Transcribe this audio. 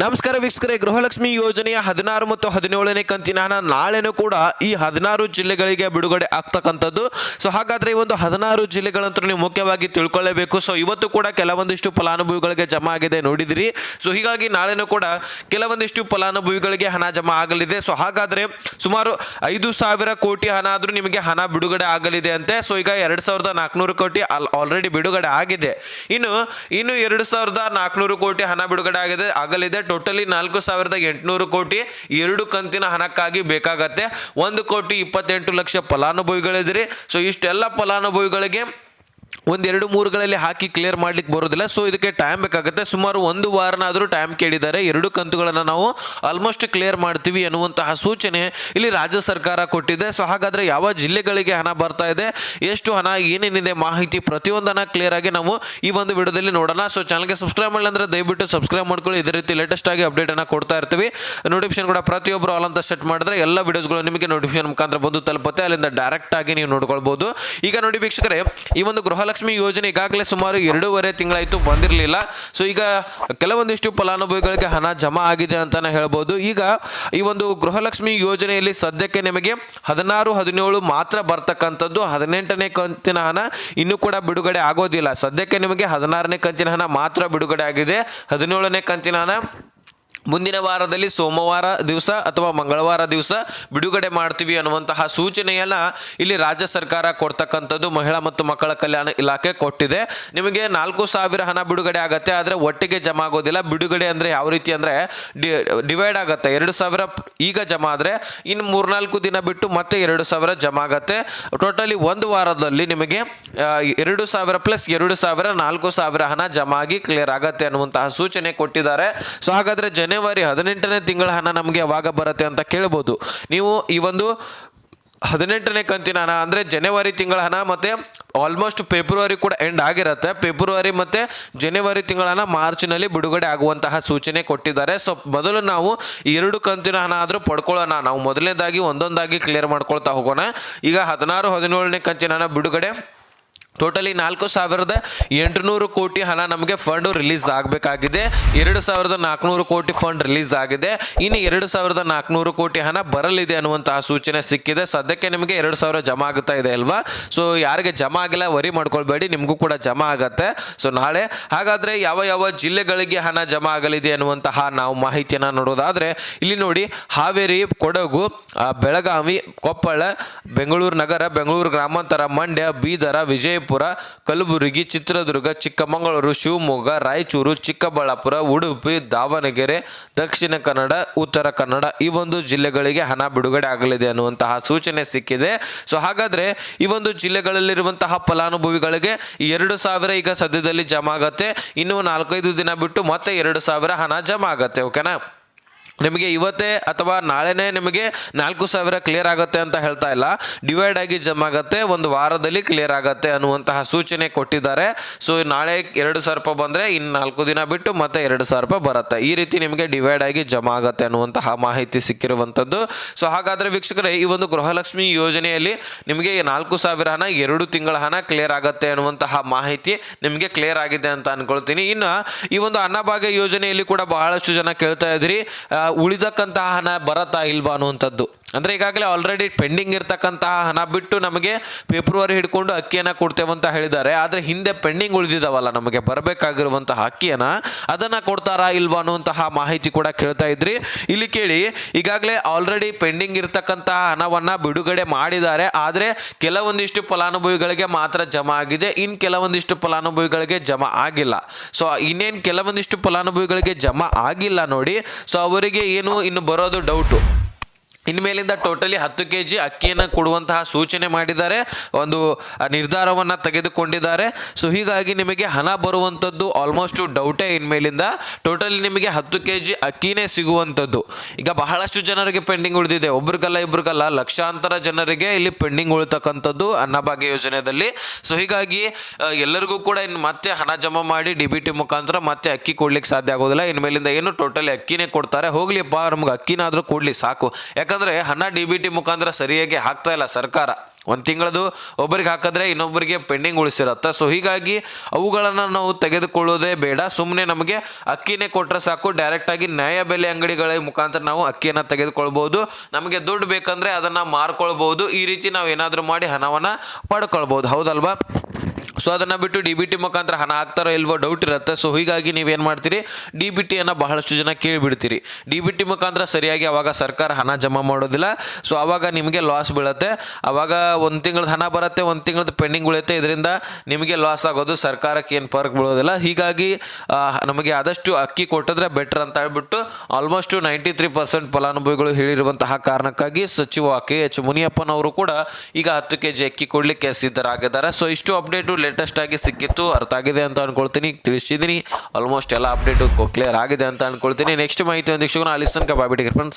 ನಮಸ್ಕಾರ ವೀಕ್ಷಕರೇ, ಗೃಹಲಕ್ಷ್ಮಿ ಯೋಜನೆಯ ಹದಿನಾರು ಮತ್ತು ಹದಿನೇಳನೇ ಕಂತಿನ ಹಣ ನಾಳೆನೂ ಕೂಡ ಈ ಹದಿನಾರು ಜಿಲ್ಲೆಗಳಿಗೆ ಬಿಡುಗಡೆ ಆಗ್ತಕ್ಕಂಥದ್ದು. ಸೊ ಹಾಗಾದ್ರೆ ಈ ಒಂದು ಹದಿನಾರು ಜಿಲ್ಲೆಗಳಂತೂ ನೀವು ಮುಖ್ಯವಾಗಿ ತಿಳ್ಕೊಳ್ಳೇಬೇಕು. ಸೊ ಇವತ್ತು ಕೂಡ ಕೆಲವೊಂದಿಷ್ಟು ಫಲಾನುಭವಿಗಳಿಗೆ ಜಮಾ ಆಗಿದೆ ನೋಡಿದಿರಿ. ಸೊ ಹೀಗಾಗಿ ನಾಳೆನೂ ಕೂಡ ಕೆಲವೊಂದಿಷ್ಟು ಫಲಾನುಭವಿಗಳಿಗೆ ಹಣ ಜಮಾ ಆಗಲಿದೆ. ಸೊ ಹಾಗಾದ್ರೆ ಸುಮಾರು ಐದು ಸಾವಿರ ಕೋಟಿ ಹಣ ಆದರೂ ನಿಮಗೆ ಹಣ ಬಿಡುಗಡೆ ಆಗಲಿದೆ ಅಂತೆ. ಸೊ ಈಗ ಎರಡು ಸಾವಿರದ ನಾಲ್ಕುನೂರು ಕೋಟಿ ಆಲ್ ಆಲ್ರೆಡಿ ಬಿಡುಗಡೆ ಆಗಿದೆ. ಇನ್ನು ಇನ್ನು ಎರಡು ಸಾವಿರದ ನಾಲ್ಕುನೂರು ಕೋಟಿ ಹಣ ಬಿಡುಗಡೆ ಆಗಿದೆ, ಆಗಲಿದೆ. ಟೋಟಲಿ ನಾಲ್ಕು ಸಾವಿರದ ಎಂಟುನೂರು ಕೋಟಿ ಎರಡು ಕಂತಿನ ಹಣಕ್ಕಾಗಿ ಬೇಕಾಗತ್ತೆ. ಒಂದು ಕೋಟಿ ಇಪ್ಪತ್ತೆಂಟು ಲಕ್ಷ ಫಲಾನುಭವಿಗಳಿದ್ರಿ ಸೊ ಇಷ್ಟೆಲ್ಲ ಫಲಾನುಭವಿಗಳಿಗೆ ಒಂದೆರಡು ಮೂರುಗಳಲ್ಲಿ ಹಾಕಿ ಕ್ಲಿಯರ್ ಮಾಡ್ಲಿಕ್ಕೆ ಬರೋದಿಲ್ಲ. ಸೊ ಇದಕ್ಕೆ ಟೈಮ್ ಬೇಕಾಗುತ್ತೆ. ಸುಮಾರು ಒಂದು ವಾರನಾದರೂ ಟೈಮ್ ಕೇಳಿದ್ದಾರೆ. ಎರಡು ಕಂತುಗಳನ್ನು ನಾವು ಆಲ್ಮೋಸ್ಟ್ ಕ್ಲಿಯರ್ ಮಾಡ್ತೀವಿ ಎನ್ನುವಂತಹ ಸೂಚನೆ ಇಲ್ಲಿ ರಾಜ್ಯ ಸರ್ಕಾರ ಕೊಟ್ಟಿದೆ. ಸೊ ಹಾಗಾದರೆ ಯಾವ ಜಿಲ್ಲೆಗಳಿಗೆ ಹಣ ಬರ್ತಾ ಇದೆ? ಎಷ್ಟು ಹಣ, ಏನೇನಿದೆ ಮಾಹಿತಿ ಪ್ರತಿಯೊಂದನ್ನು ಕ್ಲಿಯರ್ ಆಗಿ ನಾವು ಈ ಒಂದು ವಿಡಿಯೋದಲ್ಲಿ ನೋಡೋಣ. ಸೊ ಚಾನಲ್ಗೆ ಸಬ್ಸ್ಕ್ರೈಬ್ ಮಾಡಿಲ್ಲ ಅಂದ್ರೆ ದಯವಿಟ್ಟು ಸಬ್ಸ್ಕ್ರೈಬ್ ಮಾಡ್ಕೊಳ್ಳಿ. ಇದೇ ರೀತಿ ಲೇಟೆಸ್ಟ್ ಆಗಿ ಅಪ್ಡೇಟ್ ಅನ್ನ ಕೊಡ್ತಾ ಇರ್ತೀವಿ. ನೋಟಿಫಿಕೇಶನ್ ಕೂಡ ಪ್ರತಿಯೊಬ್ಬರು ಆಲ್ ಅಂತ ಸೆಟ್ ಮಾಡಿದ್ರೆ ಎಲ್ಲ ವಿಡಿಯೋಸ್ಗಳು ನಿಮಗೆ ನೋಟಿಫಿಕೇಶನ್ ಮುಖಾಂತರ ಬಂದು ತಲುಪುತ್ತೆ. ಅಲ್ಲಿಂದ ಡೈರೆಕ್ಟ್ ಆಗಿ ನೀವು ನೋಡ್ಕೊಳ್ಬಹುದು ಈಗ ನೋಡಿ ವೀಕ್ಷಕರೇ, ಈ ಒಂದು ಗೃಹಲಕ್ಷ್ಮಿ ಯೋಜನೆ ಈಗಾಗಲೇ ಸುಮಾರು ಎರಡೂವರೆ ತಿಂಗಳಾಯಿತು ಬಂದಿರಲಿಲ್ಲ. ಸೊ ಈಗ ಕೆಲವೊಂದಿಷ್ಟು ಫಲಾನುಭವಿಗಳಿಗೆ ಹಣ ಜಮಾ ಆಗಿದೆ ಅಂತಾನೆ ಹೇಳ್ಬೋದು. ಈಗ ಈ ಒಂದು ಗೃಹಲಕ್ಷ್ಮಿ ಯೋಜನೆಯಲ್ಲಿ ಸದ್ಯಕ್ಕೆ ನಿಮಗೆ ಹದಿನಾರು, ಹದಿನೇಳು ಮಾತ್ರ ಬರ್ತಕ್ಕಂಥದ್ದು. ಹದಿನೆಂಟನೇ ಕಂತಿನ ಹಣ ಇನ್ನೂ ಕೂಡ ಬಿಡುಗಡೆ ಆಗೋದಿಲ್ಲ. ಸದ್ಯಕ್ಕೆ ನಿಮಗೆ ಹದಿನಾರನೇ ಕಂತಿನ ಹಣ ಮಾತ್ರ ಬಿಡುಗಡೆ ಆಗಿದೆ. ಹದಿನೇಳನೇ ಕಂತಿನ ಹಣ ಮುಂದಿನ ವಾರದಲ್ಲಿ ಸೋಮವಾರ ದಿವಸ ಅಥವಾ ಮಂಗಳವಾರ ದಿವಸ ಬಿಡುಗಡೆ ಮಾಡ್ತೀವಿ ಅನ್ನುವಂತಹ ಸೂಚನೆಯನ್ನ ಇಲ್ಲಿ ರಾಜ್ಯ ಸರ್ಕಾರ ಕೊಡ್ತಕ್ಕಂಥದ್ದು ಮಹಿಳಾ ಮತ್ತು ಮಕ್ಕಳ ಕಲ್ಯಾಣ ಇಲಾಖೆ ಕೊಟ್ಟಿದೆ. ನಿಮಗೆ ನಾಲ್ಕು ಸಾವಿರ ಹಣ ಬಿಡುಗಡೆ ಆಗುತ್ತೆ, ಆದರೆ ಒಟ್ಟಿಗೆ ಜಮಾ ಆಗೋದಿಲ್ಲ. ಬಿಡುಗಡೆ ಅಂದರೆ ಯಾವ ರೀತಿ ಅಂದರೆ ಡಿವೈಡ್ ಆಗುತ್ತೆ. ಎರಡು ಸಾವಿರ ಈಗ ಜಮಾ ಆದರೆ ಇನ್ನು ಮೂರ್ನಾಲ್ಕು ದಿನ ಬಿಟ್ಟು ಮತ್ತೆ ಎರಡು ಸಾವಿರ ಜಮಾ ಆಗತ್ತೆ. ಟೋಟಲಿ ಒಂದು ವಾರದಲ್ಲಿ ನಿಮಗೆ ಎರಡು ಸಾವಿರ ಪ್ಲಸ್ ಎರಡು ಸಾವಿರ ನಾಲ್ಕು ಸಾವಿರ ಹಣ ಜಮಾ ಆಗಿ ಕ್ಲಿಯರ್ ಆಗತ್ತೆ ಅನ್ನುವಂತಹ ಸೂಚನೆ ಕೊಟ್ಟಿದ್ದಾರೆ. ಸೊ ಹಾಗಾದ್ರೆ ಜನವರಿ ಹದಿನೆಂಟನೇ ತಿಂಗಳ ಹಣ ನಮಗೆ ಯಾವಾಗ ಬರುತ್ತೆ ಅಂತ ಕೇಳ್ಬೋದು. ನೀವು ಈ ಒಂದು ಹದಿನೆಂಟನೇ ಕಂತಿನ ಹಣ ಅಂದರೆ ಜನವರಿ ತಿಂಗಳ ಹಣ ಮತ್ತು ಆಲ್ಮೋಸ್ಟ್ ಫೆಬ್ರವರಿ ಕೂಡ ಎಂಡ್ ಆಗಿರುತ್ತೆ. ಫೆಬ್ರವರಿ ಮತ್ತು ಜನವರಿ ತಿಂಗಳ ಹಣ ಮಾರ್ಚ್ನಲ್ಲಿ ಬಿಡುಗಡೆ ಆಗುವಂತಹ ಸೂಚನೆ ಕೊಟ್ಟಿದ್ದಾರೆ. ಸೊ ಮೊದಲು ನಾವು ಎರಡು ಕಂತಿನ ಹಣ ಆದರೂ ಪಡ್ಕೊಳ್ಳೋಣ. ನಾವು ಮೊದಲನೇದಾಗಿ ಒಂದೊಂದಾಗಿ ಕ್ಲಿಯರ್ ಮಾಡ್ಕೊಳ್ತಾ ಹೋಗೋಣ. ಈಗ ಹದಿನಾರು, ಹದಿನೇಳನೇ ಕಂತಿನ ಹಣ ಬಿಡುಗಡೆ ಟೋಟಲಿ ನಾಲ್ಕು ಸಾವಿರದ ಎಂಟುನೂರು ಕೋಟಿ ಹಣ ನಮಗೆ ಫಂಡ್ ರಿಲೀಸ್ ಆಗಬೇಕಾಗಿದೆ. ಎರಡು ಸಾವಿರದ ನಾಲ್ಕುನೂರು ಕೋಟಿ ಫಂಡ್ ರಿಲೀಸ್ ಆಗಿದೆ. ಇನ್ನು ಎರಡು ಸಾವಿರದ ನಾಲ್ಕುನೂರು ಕೋಟಿ ಹಣ ಬರಲಿದೆ ಅನ್ನುವಂತಹ ಸೂಚನೆ ಸಿಕ್ಕಿದೆ. ಸದ್ಯಕ್ಕೆ ನಿಮಗೆ ಎರಡು ಸಾವಿರ ಜಮಾ ಆಗುತ್ತಾ ಇದೆ ಅಲ್ವಾ? ಸೊ ಯಾರಿಗೆ ಜಮಾ ಆಗಿಲ್ಲ ವರಿ ಮಾಡ್ಕೊಳ್ಬೇಡಿ, ನಿಮಗೂ ಕೂಡ ಜಮಾ ಆಗತ್ತೆ. ಸೊ ನಾಳೆ ಹಾಗಾದ್ರೆ ಯಾವ ಯಾವ ಜಿಲ್ಲೆಗಳಿಗೆ ಹಣ ಜಮಾ ಆಗಲಿದೆ ಅನ್ನುವಂತಹ ನಾವು ಮಾಹಿತಿಯನ್ನು ನೋಡೋದಾದ್ರೆ, ಇಲ್ಲಿ ನೋಡಿ ಹಾವೇರಿ, ಕೊಡಗು ಬೆಳಗಾವಿ, ಕೊಪ್ಪಳ, ಬೆಂಗಳೂರು ನಗರ, ಬೆಂಗಳೂರು ಗ್ರಾಮಾಂತರ, ಮಂಡ್ಯ, ಬೀದರ, ವಿಜಯಪುರ ಕಲಬುರಗಿ, ಚಿತ್ರದುರ್ಗ, ಚಿಕ್ಕಮಗಳೂರು, ಶಿವಮೊಗ್ಗ, ರಾಯಚೂರು, ಚಿಕ್ಕಬಳ್ಳಾಪುರ, ಉಡುಪಿ, ದಾವಣಗೆರೆ, ದಕ್ಷಿಣ ಕನ್ನಡ, ಉತ್ತರ ಕನ್ನಡ ಈ ಒಂದು ಜಿಲ್ಲೆಗಳಿಗೆ ಹಣ ಬಿಡುಗಡೆ ಆಗಲಿದೆ ಅನ್ನುವಂತಹ ಸೂಚನೆ ಸಿಕ್ಕಿದೆ. ಸೊ ಹಾಗಾದ್ರೆ ಈ ಒಂದು ಜಿಲ್ಲೆಗಳಲ್ಲಿರುವಂತಹ ಫಲಾನುಭವಿಗಳಿಗೆ ಎರಡು ಸಾವಿರ ಈಗ ಸದ್ಯದಲ್ಲಿ ಜಮಾ ಆಗತ್ತೆ ಇನ್ನು ನಾಲ್ಕೈದು ದಿನ ಬಿಟ್ಟು ಮತ್ತೆ ಎರಡು ಸಾವಿರ ಹಣ ಜಮಾ ಆಗತ್ತೆ ಓಕೆನಾ ನಿಮಗೆ ಇವತ್ತೇ ಅಥವಾ ನಾಳೆನೇ ನಿಮಗೆ ನಾಲ್ಕು ಸಾವಿರ ಕ್ಲಿಯರ್ ಆಗುತ್ತೆ ಅಂತ ಹೇಳ್ತಾ ಇಲ್ಲ. ಡಿವೈಡ್ ಆಗಿ ಜಮ್ ಆಗುತ್ತೆ, ಒಂದು ವಾರದಲ್ಲಿ ಕ್ಲಿಯರ್ ಆಗುತ್ತೆ ಅನ್ನುವಂತಹ ಸೂಚನೆ ಕೊಟ್ಟಿದ್ದಾರೆ. ಸೊ ನಾಳೆ ಎರಡು ಸಾವಿರ ರೂಪಾಯಿ ಬಂದರೆ ಇನ್ನು ನಾಲ್ಕು ದಿನ ಬಿಟ್ಟು ಮತ್ತೆ ಎರಡು ಸಾವಿರ ರೂಪಾಯಿ ಬರುತ್ತೆ. ಈ ರೀತಿ ನಿಮಗೆ ಡಿವೈಡ್ ಆಗಿ ಜಮಾ ಆಗುತ್ತೆ ಅನ್ನುವಂತಹ ಮಾಹಿತಿ ಸಿಕ್ಕಿರುವಂಥದ್ದು. ಸೊ ಹಾಗಾದರೆ ವೀಕ್ಷಕರೇ, ಈ ಒಂದು ಗೃಹಲಕ್ಷ್ಮಿ ಯೋಜನೆಯಲ್ಲಿ ನಿಮಗೆ ನಾಲ್ಕು ಸಾವಿರ ಹಣ, ಎರಡು ತಿಂಗಳ ಹಣ ಕ್ಲಿಯರ್ ಆಗುತ್ತೆ ಅನ್ನುವಂತಹ ಮಾಹಿತಿ ನಿಮಗೆ ಕ್ಲಿಯರ್ ಆಗಿದೆ ಅಂತ ಅನ್ಕೊಳ್ತೀನಿ. ಇನ್ನು ಈ ಒಂದು ಅನ್ನಭಾಗ್ಯ ಯೋಜನೆಯಲ್ಲಿ ಕೂಡ ಬಹಳಷ್ಟು ಜನ ಕೇಳ್ತಾ ಇದ್ರಿ. ಉಳಿದಕ್ಕಂತಹ ಹಣ ಬರತ್ತಾ ಇಲ್ವಾ ಅನ್ನುವಂಥದ್ದು. ಅಂದರೆ ಈಗಾಗಲೇ ಆಲ್ರೆಡಿ ಪೆಂಡಿಂಗ್ ಇರ್ತಕ್ಕಂತಹ ಹಣ ಬಿಟ್ಟು ನಮಗೆ ಫೆಬ್ರವರಿ ಹಿಡ್ಕೊಂಡು ಅಕ್ಕಿಯನ್ನು ಕೊಡ್ತೇವೆ ಅಂತ ಹೇಳಿದ್ದಾರೆ. ಆದರೆ ಹಿಂದೆ ಪೆಂಡಿಂಗ್ ಉಳಿದಿದ್ದಾವಲ್ಲ ನಮಗೆ ಬರಬೇಕಾಗಿರುವಂತಹ ಅಕ್ಕಿಯನ್ನು ಅದನ್ನು ಕೊಡ್ತಾರಾ ಇಲ್ವಾ ಅನ್ನುವಂತಹ ಮಾಹಿತಿ ಕೂಡ ಕೇಳ್ತಾ ಇದ್ರಿ. ಇಲ್ಲಿ ಕೇಳಿ, ಈಗಾಗಲೇ ಆಲ್ರೆಡಿ ಪೆಂಡಿಂಗ್ ಇರತಕ್ಕಂತಹ ಹಣವನ್ನು ಬಿಡುಗಡೆ ಮಾಡಿದ್ದಾರೆ. ಆದರೆ ಕೆಲವೊಂದಿಷ್ಟು ಫಲಾನುಭವಿಗಳಿಗೆ ಮಾತ್ರ ಜಮಾ ಆಗಿದೆ ಇನ್ನು ಕೆಲವೊಂದಿಷ್ಟು ಫಲಾನುಭವಿಗಳಿಗೆ ಜಮಾ ಆಗಿಲ್ಲ. ಸೊ ಇನ್ನೇನು ಕೆಲವೊಂದಿಷ್ಟು ಫಲಾನುಭವಿಗಳಿಗೆ ಜಮಾ ಆಗಿಲ್ಲ ನೋಡಿ. ಸೊ ಅವರಿಗೆ ಏನು ಇನ್ನು ಬರೋದು ಡೌಟು ಇನ್ಮೇಲಿಂದ ಟೋಟಲಿ ಹತ್ತು ಕೆ ಜಿ ಅಕ್ಕಿಯನ್ನು ಕೊಡುವಂತಹ ಸೂಚನೆ ಮಾಡಿದ್ದಾರೆ. ಒಂದು ನಿರ್ಧಾರವನ್ನು ತೆಗೆದುಕೊಂಡಿದ್ದಾರೆ. ಸೊ, ಹೀಗಾಗಿ ನಿಮಗೆ ಹಣ ಬರುವಂಥದ್ದು ಆಲ್ಮೋಸ್ಟ್ ಡೌಟೇ ಇನ್ಮೇಲಿಂದ. ಟೋಟಲಿ ನಿಮಗೆ ಹತ್ತು ಕೆ ಜಿ ಅಕ್ಕಿನೇ ಸಿಗುವಂಥದ್ದು ಈಗ ಬಹಳಷ್ಟು ಜನರಿಗೆ ಪೆಂಡಿಂಗ್ ಉಳಿದಿದೆ. ಒಬ್ರಿಗಲ್ಲ ಇಬ್ರಿಗಲ್ಲ, ಲಕ್ಷಾಂತರ ಜನರಿಗೆ ಇಲ್ಲಿ ಪೆಂಡಿಂಗ್ ಉಳಿತಕ್ಕಂಥದ್ದು ಅನ್ನಭಾಗ್ಯ ಯೋಜನೆಯಲ್ಲಿ. ಸೊ, ಹೀಗಾಗಿ ಎಲ್ಲರಿಗೂ ಕೂಡ ಇನ್ನು ಮತ್ತೆ ಹಣ ಜಮಾ ಮಾಡಿ ಡಿ ಬಿ ಟಿ ಮುಖಾಂತರ ಮತ್ತೆ ಅಕ್ಕಿ ಕೊಡ್ಲಿಕ್ಕೆ ಸಾಧ್ಯ ಆಗೋದಿಲ್ಲ. ಇನ್ಮೇಲಿಂದ ಏನು ಟೋಟಲಿ ಅಕ್ಕಿನೇ ಕೊಡ್ತಾರೆ. ಹೋಗ್ಲಿಪ್ಪ ನಮ್ಗೆ ಅಕ್ಕಿನಾದರೂ ಕೊಡ್ಲಿ, ಸಾಕು. ಯಾಕಂದ್ರೆ ಯಾಕಂದ್ರೆ ಹಣ ಡಿ ಬಿ ಟಿ ಮುಖಾಂತರ ಸರಿಯಾಗಿ ಹಾಕ್ತಾ ಇಲ್ಲ ಸರ್ಕಾರ. ಒಂದು ತಿಂಗಳದು ಒಬ್ಬರಿಗೆ ಹಾಕಿದ್ರೆ ಇನ್ನೊಬ್ಬರಿಗೆ ಪೆಂಡಿಂಗ್ ಉಳಿಸಿರತ್ತೆ. ಸೊ ಹೀಗಾಗಿ ಅವುಗಳನ್ನು ನಾವು ತೆಗೆದುಕೊಳ್ಳೋದೇ ಬೇಡ. ಸುಮ್ಮನೆ ನಮಗೆ ಅಕ್ಕಿನೇ ಕೊಟ್ಟರೆ ಸಾಕು. ಡೈರೆಕ್ಟಾಗಿ ನ್ಯಾಯ ಬೆಲೆ ಅಂಗಡಿಗಳ ಮುಖಾಂತರ ನಾವು ಅಕ್ಕಿಯನ್ನು ತೆಗೆದುಕೊಳ್ಬೋದು. ನಮಗೆ ದುಡ್ಡು ಬೇಕಂದ್ರೆ ಅದನ್ನು ಮಾರ್ಕೊಳ್ಬೋದು. ಈ ರೀತಿ ನಾವು ಏನಾದರೂ ಮಾಡಿ ಹಣವನ್ನು ಪಡ್ಕೊಳ್ಬೋದು. ಹೌದಲ್ವಾ? ಸೊ ಅದನ್ನು ಬಿಟ್ಟು ಡಿ ಬಿ ಟಿ ಮುಖಾಂತರ ಹಣ ಹಾಕ್ತಾರೋ ಇಲ್ವೋ ಡೌಟ್ ಇರುತ್ತೆ. ಸೊ ಹೀಗಾಗಿ ನೀವೇನು ಮಾಡ್ತೀರಿ? ಡಿ ಬಿ ಟಿಯನ್ನು ಬಹಳಷ್ಟು ಜನ ಕೇಳಿಬಿಡ್ತೀರಿ. ಡಿ ಬಿ ಟಿ ಮುಖಾಂತರ ಸರಿಯಾಗಿ ಅವಾಗ ಸರ್ಕಾರ ಹಣ ಜಮಾ ಮಾಡೋದಿಲ್ಲ. ಸೊ ಆವಾಗ ನಿಮಗೆ ಲಾಸ್ ಬೀಳುತ್ತೆ. ಆವಾಗ ಒಂದು ತಿಂಗಳದ ಹಣ ಬರುತ್ತೆ, ಒಂದು ತಿಂಗಳದ ಪೆಂಡಿಂಗ್ ಉಳಿಯುತ್ತೆ. ಇದರಿಂದ ನಿಮಗೆ ಲಾಸ್ ಆಗೋದು ಸರ್ಕಾರಕ್ಕೆ ಏನು ಫರ್ಕ್ ಬೀಳೋದಿಲ್ಲ. ಹೀಗಾಗಿ ನಮಗೆ ಆದಷ್ಟು ಅಕ್ಕಿ ಕೊಟ್ಟಿದ್ರೆ ಬೆಟರ್ ಅಂತ ಹೇಳ್ಬಿಟ್ಟು ಆಲ್ಮೋಸ್ಟ್ ನೈಂಟಿ ತ್ರೀ ಪರ್ಸೆಂಟ್ ಫಲಾನುಭವಿಗಳು ಹೇಳಿರುವಂತಹ ಕಾರಣಕ್ಕಾಗಿ ಸಚಿವ ಕೆ ಎಚ್ ಮುನಿಯಪ್ಪನವರು ಕೂಡ ಈಗ ಹತ್ತು ಕೆ ಜಿ ಅಕ್ಕಿ ಕೊಡಲಿಕ್ಕೆ ಸಿದ್ಧರಾಗಿದ್ದಾರೆ. ಸೊ ಇಷ್ಟು ಅಪ್ಡೇಟು ಲೇಟೆಸ್ಟ್ ಆಗಿ ಸಿಕ್ಕಿತ್ತು, ಅರ್ಥ ಆಗಿದೆ ಅಂತ ಅನ್ಕೊಳ್ತೀನಿ. ತಿಳಿಸಿದ್ದೀನಿ ಆಲ್ಮೋಸ್ಟ್ ಎಲ್ಲ ಅಪ್ಡೇಟು ಕ್ಲಿಯರ್ ಆಗಿದೆ ಅಂತ ಅನ್ಕೊಳ್ತೀನಿ. ನೆಕ್ಸ್ಟ್ ಮಾಹಿತಿ ಒಂದು ಅಲ್ಲಿ ತನಕ ಬಾಬಿಟ್ಟಿಗೆ ಫ್ರೆಂಡ್ಸ್